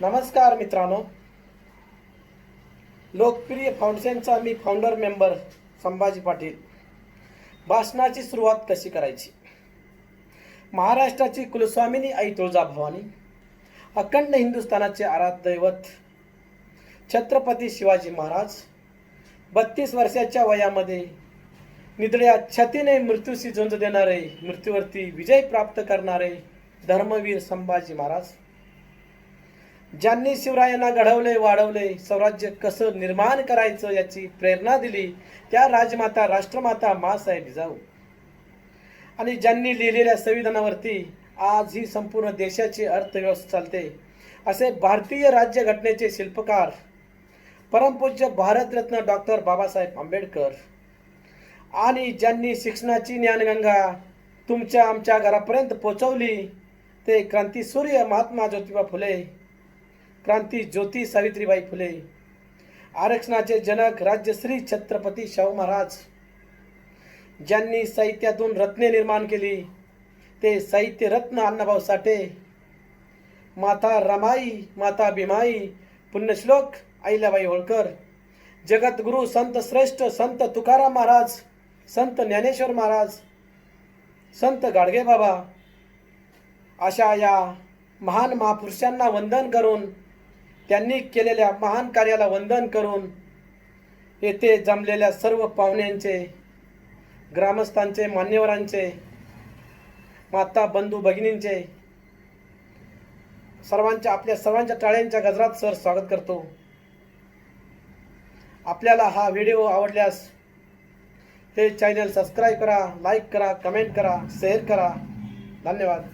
नमस्कार मित्रांनो. लोकप्रिय फाउंडेशनचा मी फाउंडर मेंबर संभाजी पाटील. भाषणाची सुरुवात कशी करायची? महाराष्ट्राची कुलस्वामिनी आई तुळजाभवानी अखंड हिंदुस्थानाचे आराध्य दैवत छत्रपती शिवाजी महाराज बत्तीस वर्षाच्या वयामध्ये निधड्या छतीने मृत्यूशी झुंज देणारे मृत्यूवरती विजय प्राप्त करणारे धर्मवीर संभाजी महाराज ज्यांनी शिवरायांना घडवले वाढवले स्वराज्य कसं निर्माण करायचं याची प्रेरणा दिली त्या राजमाता राष्ट्रमाता मासाहेब जाऊ. आणि ज्यांनी लिहिलेल्या संविधानावरती आज ही संपूर्ण देशाची अर्थव्यवस्था चालते असे भारतीय राज्यघटनेचे शिल्पकार परमपूज्य भारतरत्न डॉक्टर बाबासाहेब आंबेडकर आणि ज्यांनी शिक्षणाची ज्ञानगंगा तुमच्या आमच्या घरापर्यंत पोचवली ते क्रांतीसूर्य महात्मा ज्योतिबा फुले क्रांती ज्योती सावित्रीबाई फुले. आरक्षणाचे जनक राज्यश्री छत्रपती शाहू महाराज. ज्यांनी साहित्यातून रत्ने निर्माण केली ते साहित्य रत्न अण्णाभाऊ साठे. माता रमाई माता भीमाई पुण्यश्लोक अहिल्याबाई होळकर. जगद्गुरु संत श्रेष्ठ संत तुकाराम महाराज संत ज्ञानेश्वर महाराज संत गाडगे बाबा. अशा या महान महापुरुषांना वंदन करून त्यांनी केलेल्या महान कार्याला वंदन करून येथे जमलेल्या सर्व पाहुण्यांचे ग्रामस्थांचे मान्यवरांचे माता बंधू भगिनींचे सर्वांच्या आपल्या सर्वांच्या टाळ्यांच्या गजरात सर स्वागत करतो. आपल्याला हा व्हिडिओ आवडल्यास हे चॅनल सबस्क्राईब करा लाईक करा कमेंट करा शेअर करा. धन्यवाद.